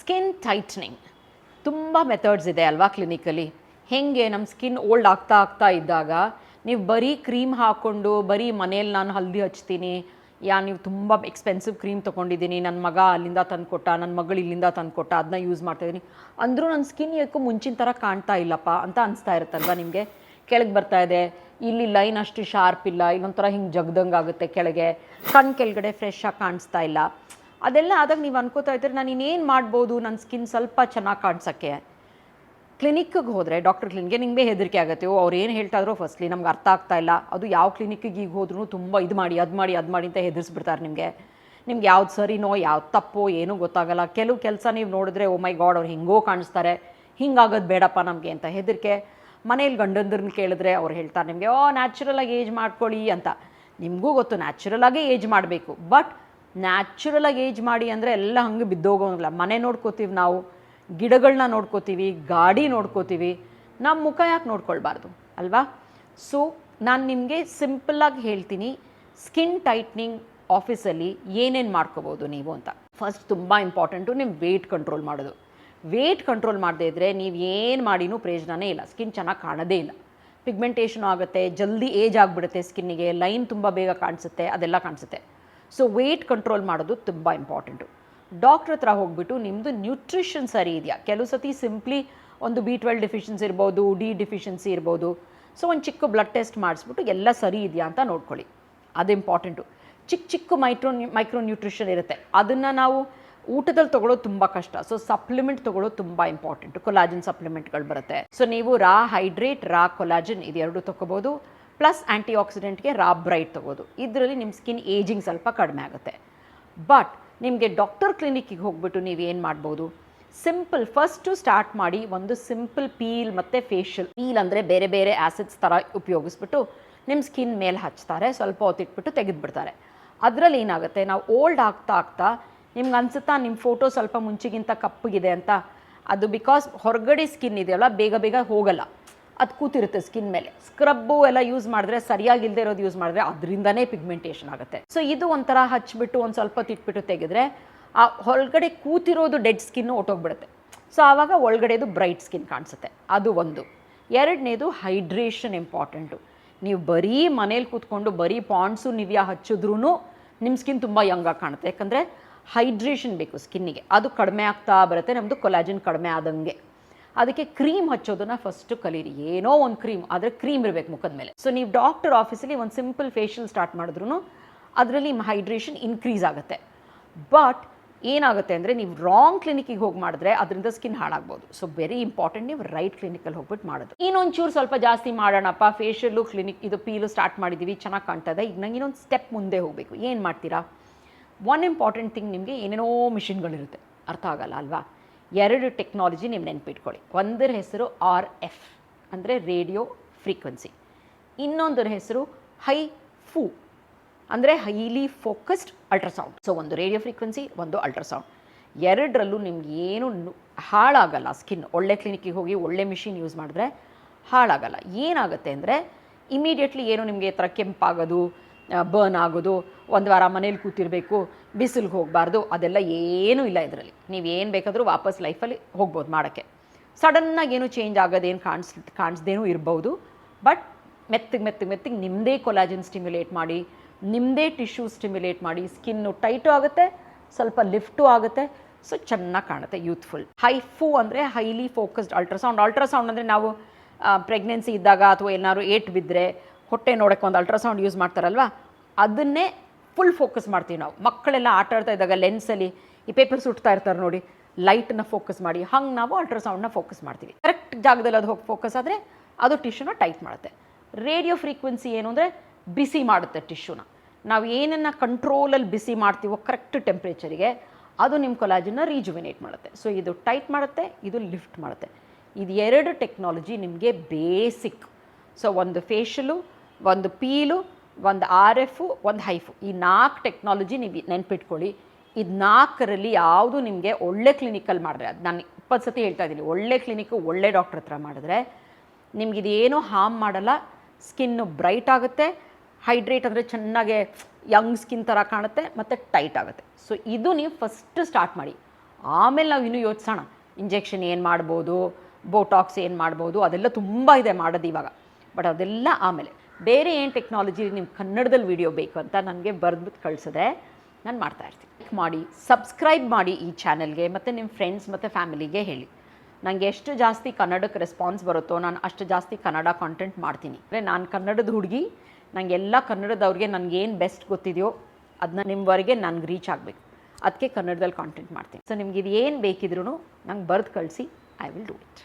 Skin tightening ತುಂಬ methods ಇದೆ ಅಲ್ವಾ ಕ್ಲಿನಿಕಲ್ಲಿ ಹೆಂಗೆ ನಮ್ಮ ಸ್ಕಿನ್ ಓಲ್ಡ್ ಆಗ್ತಾ ಆಗ್ತಾ ಇದ್ದಾಗ ನೀವು ಬರೀ ಕ್ರೀಮ್ ಹಾಕ್ಕೊಂಡು ಬರೀ ಮನೇಲಿ ನಾನು ಹಲ್ದಿ ಹಚ್ತೀನಿ. ಯಾ, ನೀವು ತುಂಬ ಎಕ್ಸ್ಪೆನ್ಸಿವ್ ಕ್ರೀಮ್ ತೊಗೊಂಡಿದ್ದೀನಿ. ನನ್ನ ಮಗ ಅಲ್ಲಿಂದ ತಂದುಕೊಟ್ಟ ನನ್ನ ಮಗಳು ಇಲ್ಲಿಂದ ತಂದುಕೊಟ್ಟ ಅದನ್ನ ಯೂಸ್ ಮಾಡ್ತಾಯಿದ್ದೀನಿ ಅಂದರೂ ನನ್ನ ಸ್ಕಿನ್ ಯಾಕೋ ಮುಂಚಿನ ಥರ ಕಾಣ್ತಾ ಇಲ್ಲಪ್ಪ ಅಂತ ಅನಿಸ್ತಾ ಇರುತ್ತಲ್ವ ನಿಮಗೆ? ಕೆಳಗೆ ಬರ್ತಾ ಇದೆ. ಇಲ್ಲಿ ಲೈನ್ ಅಷ್ಟು ಶಾರ್ಪ್ ಇಲ್ಲ. ಇಲ್ಲೊಂಥರ ಹಿಂಗೆ ಜಗ್ದಂಗೆ ಆಗುತ್ತೆ ಕೆಳಗೆ. ಕಣ್ಣು ಕೆಳಗಡೆ ಫ್ರೆಶ್ ಕಾಣಿಸ್ತಾ ಇಲ್ಲ. ಅದೆಲ್ಲ ಆದಾಗ ನೀವು ಅನ್ಕೋತಾ ಇದ್ದೀರಿ, ನಾನು ಇನ್ನೇನು ಮಾಡ್ಬೋದು? ನನ್ನ ಸ್ಕಿನ್ ಸ್ವಲ್ಪ ಚೆನ್ನಾಗಿ ಕಾಣಿಸೋಕ್ಕೆ. ಕ್ಲಿನಿಕ್ಗೆ ಹೋದರೆ ಡಾಕ್ಟರ್ ಕ್ಲಿನಿಕ್ಗೆ ನಿಮಗೆ ಹೆದರಿಕೆ ಆಗುತ್ತೆ. ಓ, ಅವ್ರು ಏನು ಹೇಳ್ತಾ ಫಸ್ಟ್ಲಿ ನಮ್ಗೆ ಅರ್ಥ ಆಗ್ತಾ ಇಲ್ಲ. ಅದು ಯಾವ ಕ್ಲಿನಿಕ್ಕಿಗೆ ಈಗ ಹೋದ್ರೂ ತುಂಬ ಇದು ಮಾಡಿ, ಅದು ಮಾಡಿ ಅದು ಮಾಡಿ ಅಂತ ಹೆದರ್ಸ್ಬಿಡ್ತಾರೆ ನಿಮಗೆ. ನಿಮ್ಗೆ ಯಾವ್ದು ಸರಿನೋ, ಯಾವ್ದು ತಪ್ಪೋ, ಏನೂ ಗೊತ್ತಾಗಲ್ಲ. ಕೆಲವು ಕೆಲಸ ನೀವು ನೋಡಿದ್ರೆ, ಓ ಮೈ ಗಾಡ್, ಅವ್ರು ಹಿಂಗೋ ಕಾಣಿಸ್ತಾರೆ. ಹಿಂಗಾಗೋದು ಬೇಡಪ್ಪ ನಮಗೆ ಅಂತ ಹೆದರಿಕೆ. ಮನೇಲಿ ಗಂಡಂದ್ರನ್ನ ಕೇಳಿದ್ರೆ ಅವ್ರು ಹೇಳ್ತಾರೆ ನಿಮಗೆ, ಓ ನ್ಯಾಚುರಲಾಗಿ ಏಜ್ ಮಾಡ್ಕೊಳ್ಳಿ ಅಂತ. ನಿಮಗೂ ಗೊತ್ತು ನ್ಯಾಚುರಲಾಗೇ ಏಜ್ ಮಾಡಬೇಕು. ಬಟ್ ನ್ಯಾಚುರಲಾಗಿ ಏಜ್ ಮಾಡಿ ಅಂದರೆ ಎಲ್ಲ ಹಂಗೆ ಬಿದ್ದೋಗೋಂಗಿಲ್ಲ. ಮನೆ ನೋಡ್ಕೋತೀವಿ ನಾವು ಗಿಡಗಳನ್ನ ನೋಡ್ಕೋತೀವಿ, ಗಾಡಿ ನೋಡ್ಕೋತೀವಿ. ನಮ್ಮ ಮುಖ ಯಾಕೆ ನೋಡ್ಕೊಳ್ಬಾರ್ದು, ಅಲ್ವಾ? ಸೊ ನಾನು ನಿಮಗೆ ಸಿಂಪಲ್ಲಾಗಿ ಹೇಳ್ತೀನಿ ಸ್ಕಿನ್ ಟೈಟ್ನಿಂಗ್ ಆಫೀಸಲ್ಲಿ ಏನೇನು ಮಾಡ್ಕೋಬೋದು ನೀವು ಅಂತ. ಫಸ್ಟ್ ತುಂಬ ಇಂಪಾರ್ಟೆಂಟು ನಿಮ್ಮ ವೆಯ್ಟ್ ಕಂಟ್ರೋಲ್ ಮಾಡೋದು. ವೆಯ್ಟ್ ಕಂಟ್ರೋಲ್ ಮಾಡದೇ ಇದ್ದರೆ ನೀವು ಏನು ಮಾಡಿನೂ ಪ್ರಯೋಜನನೇ ಇಲ್ಲ. ಸ್ಕಿನ್ ಚೆನ್ನಾಗಿ ಕಾಣೋದೇ ಇಲ್ಲ. ಪಿಗ್ಮೆಂಟೇಷನ್ ಆಗುತ್ತೆ, ಜಲ್ದಿ ಏಜ್ ಆಗಿಬಿಡುತ್ತೆ ಸ್ಕಿನ್ನಿಗೆ ಲೈನ್ ತುಂಬ ಬೇಗ ಕಾಣಿಸುತ್ತೆ, ಅದೆಲ್ಲ ಕಾಣಿಸುತ್ತೆ. ಸೊ ವೆಯ್ಟ್ ಕಂಟ್ರೋಲ್ ಮಾಡೋದು ತುಂಬ ಇಂಪಾರ್ಟೆಂಟು ಡಾಕ್ಟ್ರ್ ಹತ್ರ ಹೋಗ್ಬಿಟ್ಟು ನಿಮ್ಮದು ನ್ಯೂಟ್ರಿಷನ್ ಸರಿ ಇದೆಯಾ? ಕೆಲವು ಸತಿ ಸಿಂಪ್ಲಿ ಒಂದು ಬಿ ಟ್ವೆಲ್ ಡಿಫಿಷನ್ಸಿ ಇರ್ಬೋದು ಡಿ ಡಿಫಿಷನ್ಸಿ ಇರ್ಬೋದು. ಸೊ ಒಂದು ಚಿಕ್ಕ ಬ್ಲಡ್ ಟೆಸ್ಟ್ ಮಾಡಿಸ್ಬಿಟ್ಟು ಎಲ್ಲ ಸರಿ ಇದೆಯಾ ಅಂತ ನೋಡ್ಕೊಳ್ಳಿ. ಅದು ಇಂಪಾರ್ಟೆಂಟು ಚಿಕ್ಕ ಚಿಕ್ಕ ಮೈಕ್ರೋ ಮೈಕ್ರೋ ನ್ಯೂಟ್ರಿಷನ್ ಇರುತ್ತೆ. ಅದನ್ನು ನಾವು ಊಟದಲ್ಲಿ ತೊಗೊಳ್ಳೋದು ತುಂಬ ಕಷ್ಟ. ಸೊ ಸಪ್ಲಿಮೆಂಟ್ ತೊಗೊಳೋದು ತುಂಬ ಇಂಪಾರ್ಟೆಂಟ್ ಕೊಲಾಜಿನ್ ಸಪ್ಲಿಮೆಂಟ್ಗಳು ಬರುತ್ತೆ. ಸೊ ನೀವು ರಾ ಹೈಡ್ರೇಟ್ ರಾ ಕೊಲಾಜಿನ್ ಇದೆರಡು ತೊಗೋಬೋದು. ಪ್ಲಸ್ ಆ್ಯಂಟಿ ಆಕ್ಸಿಡೆಂಟ್ಗೆ ರಾಬ್ ಬ್ರೈಟ್ ತೊಗೋದು. ಇದರಲ್ಲಿ ನಿಮ್ಮ ಸ್ಕಿನ್ ಏಜಿಂಗ್ ಸ್ವಲ್ಪ ಕಡಿಮೆ ಆಗುತ್ತೆ. ಬಟ್ ನಿಮಗೆ ಡಾಕ್ಟರ್ ಕ್ಲಿನಿಕ್ಕಿಗೆ ಹೋಗ್ಬಿಟ್ಟು ನೀವು ಏನು ಮಾಡ್ಬೋದು? ಸಿಂಪಲ್ ಫಸ್ಟು ಸ್ಟಾರ್ಟ್ ಮಾಡಿ ಒಂದು ಸಿಂಪಲ್ ಪೀಲ್ ಮತ್ತು ಫೇಶಿಯಲ್ ಪೀಲ್ ಅಂದರೆ ಬೇರೆ ಬೇರೆ ಆ್ಯಸಿಡ್ಸ್ ಥರ ಉಪಯೋಗಿಸ್ಬಿಟ್ಟು ನಿಮ್ಮ ಸ್ಕಿನ್ ಮೇಲೆ ಹಚ್ತಾರೆ, ಸ್ವಲ್ಪ ಹೊತ್ತಿಟ್ಬಿಟ್ಟು ತೆಗೆದುಬಿಡ್ತಾರೆ. ಅದರಲ್ಲಿ ಏನಾಗುತ್ತೆ? ನಾವು ಓಲ್ಡ್ ಆಗ್ತಾ ಆಗ್ತಾ ನಿಮ್ಗೆ ಅನ್ಸುತ್ತಾ ನಿಮ್ಮ ಫೋಟೋ ಸ್ವಲ್ಪ ಮುಂಚೆಗಿಂತ ಕಪ್ಪಗಿದೆ ಅಂತ? ಅದು ಬಿಕಾಸ್ ಹೊರಗಡೆ ಸ್ಕಿನ್ ಇದೆಯಲ್ಲ, ಬೇಗ ಬೇಗ ಹೋಗಲ್ಲ. ಅದು ಕೂತಿರುತ್ತೆ ಸ್ಕಿನ್ ಮೇಲೆ. ಸ್ಕ್ರಬ್ಬು ಎಲ್ಲ ಯೂಸ್ ಮಾಡಿದ್ರೆ ಸರಿಯಾಗಿಲ್ಲದೆ ಇರೋದು ಯೂಸ್ ಮಾಡಿದ್ರೆ ಅದರಿಂದನೇ ಪಿಗ್ಮೆಂಟೇಷನ್ ಆಗುತ್ತೆ. ಸೊ ಇದು ಒಂಥರ ಹಚ್ಚಿಬಿಟ್ಟು ಒಂದು ಸ್ವಲ್ಪ ತಿಟ್ಬಿಟ್ಟು ತೆಗೆದ್ರೆ, ಆ ಹೊರಗಡೆ ಕೂತಿರೋದು ಡೆಡ್ ಸ್ಕಿನ್ನು ಒಟ್ಟೋಗ್ಬಿಡುತ್ತೆ. ಸೊ ಆವಾಗ ಒಳಗಡೆದು ಬ್ರೈಟ್ ಸ್ಕಿನ್ ಕಾಣಿಸುತ್ತೆ. ಅದು ಒಂದು. ಎರಡನೇದು ಹೈಡ್ರೇಷನ್ ಇಂಪಾರ್ಟೆಂಟು ನೀವು ಬರೀ ಮನೇಲಿ ಕೂತ್ಕೊಂಡು, ಬರೀ ಪಾಂಡ್ಸು ನಿವ್ಯಾ ಹಚ್ಚಿದ್ರೂ ನಿಮ್ಮ ಸ್ಕಿನ್ ತುಂಬ ಯಂಗಾಗಿ ಕಾಣುತ್ತೆ. ಯಾಕಂದರೆ ಹೈಡ್ರೇಷನ್ ಬೇಕು ಸ್ಕಿನ್ನಿಗೆ ಅದು ಕಡಿಮೆ ಆಗ್ತಾ ಬರುತ್ತೆ ನಮ್ಮದು ಕೊಲಾಜಿನ್ ಕಡಿಮೆ ಆದಂಗೆ. ಅದಕ್ಕೆ ಕ್ರೀಮ್ ಹಚ್ಚೋದನ್ನ ಫಸ್ಟ್ ಕಲೀರಿ. ಏನೋ ಒಂದು ಕ್ರೀಮ್, ಆದರೆ ಕ್ರೀಮ್ ಇರಬೇಕು ಮುಖದ ಮೇಲೆ. ಸೊ ನೀವು ಡಾಕ್ಟರ್ ಆಫೀಸಲ್ಲಿ ಒಂದು ಸಿಂಪಲ್ ಫೇಶಿಯಲ್ ಸ್ಟಾರ್ಟ್ ಮಾಡಿದ್ರು ಅದರಲ್ಲಿ ಹೈಡ್ರೇಷನ್ ಇನ್ಕ್ರೀಸ್ ಆಗುತ್ತೆ. ಬಟ್ ಏನಾಗುತ್ತೆ ಅಂದರೆ ನೀವು ರಾಂಗ್ ಕ್ಲಿನಿಕ್ಕಿಗೆ ಹೋಗಿ ಮಾಡಿದ್ರೆ ಅದರಿಂದ ಸ್ಕಿನ್ ಹಾಳಾಗ್ಬೋದು. ಸೊ ವೆರಿ ಇಂಪಾರ್ಟೆಂಟ್ ನೀವು ರೈಟ್ ಕ್ಲಿನಿಕಲ್ಲಿ ಹೋಗ್ಬಿಟ್ಟು ಮಾಡೋದು. ಇನ್ನೊಂಚೂರು ಸ್ವಲ್ಪ ಜಾಸ್ತಿ ಮಾಡೋಣಪ್ಪ. ಫೇಶಿಯಲ್ಲು ಕ್ಲಿನಿಕ್ ಇದು ಪೀಲು ಸ್ಟಾರ್ಟ್ ಮಾಡಿದ್ದೀವಿ ಚೆನ್ನಾಗಿ ಕಾಣ್ತಾ ಇದೆ ಈಗ ನಂಗೆ ಇನ್ನೊಂದು ಸ್ಟೆಪ್ ಮುಂದೆ ಹೋಗಬೇಕು. ಏನು ಮಾಡ್ತೀರಾ? ಒನ್ ಇಂಪಾರ್ಟೆಂಟ್ ಥಿಂಗ್ ನಿಮಗೆ ಏನೇನೋ ಮಿಷಿನ್ಗಳಿರುತ್ತೆ ಅರ್ಥ ಆಗಲ್ಲ ಅಲ್ವಾ? ಎರಡು ಟೆಕ್ನಾಲಜಿ ನಿಮ್ಮ ನೆನಪಿಟ್ಕೊಳ್ಳಿ. ಒಂದರ ಹೆಸರು ಆರ್ ಎಫ್ ಅಂದರೆ ರೇಡಿಯೋ ಫ್ರೀಕ್ವೆನ್ಸಿ ಇನ್ನೊಂದರ ಹೆಸರು ಹೈ ಫೂ ಅಂದರೆ ಹೈಲಿ ಫೋಕಸ್ಡ್ ಅಲ್ಟ್ರಾಸೌಂಡ್ ಸೊ ಒಂದು ರೇಡಿಯೋ ಫ್ರೀಕ್ವೆನ್ಸಿ ಒಂದು ಅಲ್ಟ್ರಾಸೌಂಡ್ ಎರಡರಲ್ಲೂ ನಿಮ್ಗೆ ಏನು ಹಾಳಾಗಲ್ಲ ಸ್ಕಿನ್ ಒಳ್ಳೆ ಕ್ಲಿನಿಕ್ಕಿಗೆ ಹೋಗಿ ಒಳ್ಳೆ ಮಿಷಿನ್ ಯೂಸ್ ಮಾಡಿದ್ರೆ ಹಾಳಾಗಲ್ಲ. ಏನಾಗುತ್ತೆ ಅಂದರೆ ಇಮಿಡಿಯೇಟ್ಲಿ ಏನು ನಿಮಗೆ ಈ ಥರ ಕೆಂಪಾಗೋದು ಬರ್ನ್ ಆಗೋದು, ಒಂದು ವಾರ ಮನೇಲಿ ಕೂತಿರಬೇಕು, ಬಿಸಿಲಿಗೆ ಹೋಗಬಾರ್ದು, ಅದೆಲ್ಲ ಏನೂ ಇಲ್ಲ ಇದರಲ್ಲಿ. ನೀವು ಏನು ಬೇಕಾದರೂ ವಾಪಸ್ ಲೈಫಲ್ಲಿ ಹೋಗ್ಬೋದು ಮಾಡೋಕ್ಕೆ. ಸಡನ್ನಾಗಿ ಏನು ಚೇಂಜ್ ಆಗೋದೇನು ಕಾಣಿಸ್, ಕಾಣಿಸ್ದೇನೂ ಇರ್ಬೋದು. ಬಟ್ ಮೆತ್ತಗೆ ಮೆತ್ತಗೆ ಮೆತ್ತಗೆ ನಿಮ್ಮದೇ ಕೊಲಾಜಿನ್ ಸ್ಟಿಮ್ಯುಲೇಟ್ ಮಾಡಿ ನಿಮ್ಮದೇ ಟಿಶ್ಯೂ ಸ್ಟಿಮ್ಯುಲೇಟ್ ಮಾಡಿ ಸ್ಕಿನ್ನು ಟೈಟು ಆಗುತ್ತೆ, ಸ್ವಲ್ಪ ಲಿಫ್ಟು ಆಗುತ್ತೆ ಸೊ ಚೆನ್ನಾಗಿ ಕಾಣುತ್ತೆ ಯೂತ್ಫುಲ್ ಹೈಫು ಅಂದರೆ ಹೈಲಿ ಫೋಕಸ್ಡ್ ಅಲ್ಟ್ರಾಸೌಂಡ್ ಅಲ್ಟ್ರಾಸೌಂಡ್ ಅಂದರೆ ನಾವು ಪ್ರೆಗ್ನೆನ್ಸಿ ಇದ್ದಾಗ ಅಥವಾ ಏನಾದ್ರು ಏಟ್ ಬಿದ್ದರೆ ಹೊಟ್ಟೆ ನೋಡೋಕ್ಕೆ ಒಂದು ಅಲ್ಟ್ರಾಸೌಂಡ್ ಯೂಸ್ ಮಾಡ್ತಾರಲ್ವ? ಅದನ್ನೇ ಫುಲ್ ಫೋಕಸ್ ಮಾಡ್ತೀವಿ ನಾವು. ಮಕ್ಕಳೆಲ್ಲ ಆಟ ಆಡ್ತಾ ಇದ್ದಾಗ ಲೆನ್ಸಲ್ಲಿ ಈ ಪೇಪರ್ ಸುಟ್ತಾ ಇರ್ತಾರೆ ನೋಡಿ ಲೈಟನ್ನ ಫೋಕಸ್ ಮಾಡಿ, ಹಂಗೆ ನಾವು ಅಲ್ಟ್ರಾಸೌಂಡ್ನ ಫೋಕಸ್ ಮಾಡ್ತೀವಿ. ಕರೆಕ್ಟ್ ಜಾಗದಲ್ಲಿ ಅದು ಹೋಗಿ ಫೋಕಸ್ ಆದರೆ ಅದು ಟಿಶ್ಯೂನ ಟೈಟ್ ಮಾಡುತ್ತೆ. ರೇಡಿಯೋ ಫ್ರೀಕ್ವೆನ್ಸಿ ಏನು ಅಂದರೆ ಬಿಸಿ ಮಾಡುತ್ತೆ ಟಿಶ್ಯೂನ ನಾವು ಏನನ್ನು ಕಂಟ್ರೋಲಲ್ಲಿ ಬಿಸಿ ಮಾಡ್ತೀವೋ ಕರೆಕ್ಟ್ ಟೆಂಪ್ರೇಚರಿಗೆ ಅದು ನಿಮ್ಮ ಕೊಲಾಜಿನ ರೀಜುವಿನೇಟ್ ಮಾಡುತ್ತೆ. ಸೊ ಇದು ಟೈಟ್ ಮಾಡುತ್ತೆ, ಇದು ಲಿಫ್ಟ್ ಮಾಡುತ್ತೆ. ಇದು ಎರಡು ಟೆಕ್ನಾಲಜಿ ನಿಮಗೆ ಬೇಸಿಕ್ ಸೊ ಒಂದು ಫೇಶಿಯಲು ಒಂದು ಪೀಲು, ಒಂದು ಆರ್ ಎಫು ಒಂದು ಹೈಫು. ಈ ನಾಲ್ಕು ಟೆಕ್ನಾಲಜಿ ನೀವು ನೆನ್ಪಿಟ್ಕೊಳ್ಳಿ. ಇದು ನಾಲ್ಕರಲ್ಲಿ ಯಾವುದು ನಿಮಗೆ ಒಳ್ಳೆ ಕ್ಲಿನಿಕಲ್ಲಿ ಮಾಡಿದ್ರೆ, ಅದು ನಾನು ಇಪ್ಪತ್ತು ಸತಿ ಹೇಳ್ತಾ ಇದ್ದೀನಿ, ಒಳ್ಳೆ ಕ್ಲಿನಿಕ್ಕು ಒಳ್ಳೆ ಡಾಕ್ಟ್ರ್ ಹತ್ರ ಮಾಡಿದ್ರೆ ನಿಮಗಿದೇನು ಹಾರ್ಮ್ ಮಾಡಲ್ಲ, ಸ್ಕಿನ್ನು ಬ್ರೈಟ್ ಆಗುತ್ತೆ ಹೈಡ್ರೇಟ್ ಅಂದರೆ ಚೆನ್ನಾಗೆ ಯಂಗ್ ಸ್ಕಿನ್ ಥರ ಕಾಣುತ್ತೆ, ಮತ್ತು ಟೈಟ್ ಆಗುತ್ತೆ. ಸೊ ಇದು ನೀವು ಫಸ್ಟ್ ಸ್ಟಾರ್ಟ್ ಮಾಡಿ. ಆಮೇಲೆ ನಾವು ಇನ್ನೂ ಯೋಚಿಸೋಣ. ಇಂಜೆಕ್ಷನ್ ಏನು ಮಾಡ್ಬೋದು ಬೋಟಾಕ್ಸ್ ಏನು ಮಾಡ್ಬೋದು, ಅದೆಲ್ಲ ತುಂಬ ಇದೆ ಮಾಡೋದು ಇವಾಗ. ಬಟ್ ಅದೆಲ್ಲ ಆಮೇಲೆ. ಬೇರೆ ಏನು ಟೆಕ್ನಾಲಜಿ ನಿಮ್ಮ ಕನ್ನಡದಲ್ಲಿ ವಿಡಿಯೋ ಬೇಕು ಅಂತ ನನಗೆ ಬರೆದ್ಬಿಟ್ಟು ಕಳಿಸಿದ್ರೆ ನಾನು ಮಾಡ್ತಾ Like ಮಾಡಿ ಸಬ್ಸ್ಕ್ರೈಬ್ ಮಾಡಿ ಈ ಚಾನಲ್ಗೆ ಮತ್ತು ನಿಮ್ಮ ಫ್ರೆಂಡ್ಸ್ ಮತ್ತು ಫ್ಯಾಮಿಲಿಗೆ ಹೇಳಿ. ನನಗೆ ಎಷ್ಟು ಜಾಸ್ತಿ ಕನ್ನಡಕ್ಕೆ ರೆಸ್ಪಾನ್ಸ್ ಬರುತ್ತೋ, ನಾನು ಅಷ್ಟು ಜಾಸ್ತಿ ಕನ್ನಡ ಕಾಂಟೆಂಟ್ ಮಾಡ್ತೀನಿ. ಅಂದರೆ ನಾನು ಕನ್ನಡದ ಹುಡುಗಿ ನನಗೆ ಎಲ್ಲ ಕನ್ನಡದವ್ರಿಗೆ ನನಗೇನು ಬೆಸ್ಟ್ ಗೊತ್ತಿದೆಯೋ ಅದನ್ನ ನಿಮ್ಮವರೆಗೆ ನನಗೆ ರೀಚ್ ಆಗಬೇಕು. ಅದಕ್ಕೆ ಕನ್ನಡದಲ್ಲಿ ಕಾಂಟೆಂಟ್ ಮಾಡ್ತೀನಿ. ಸೊ ನಿಮ್ಗೆ ಇದು ಏನು ಬೇಕಿದ್ರೂ ನಂಗೆ ಬರೆದು ಕಳಿಸಿ ಐ ವಿಲ್ ಡೂ ಇಟ್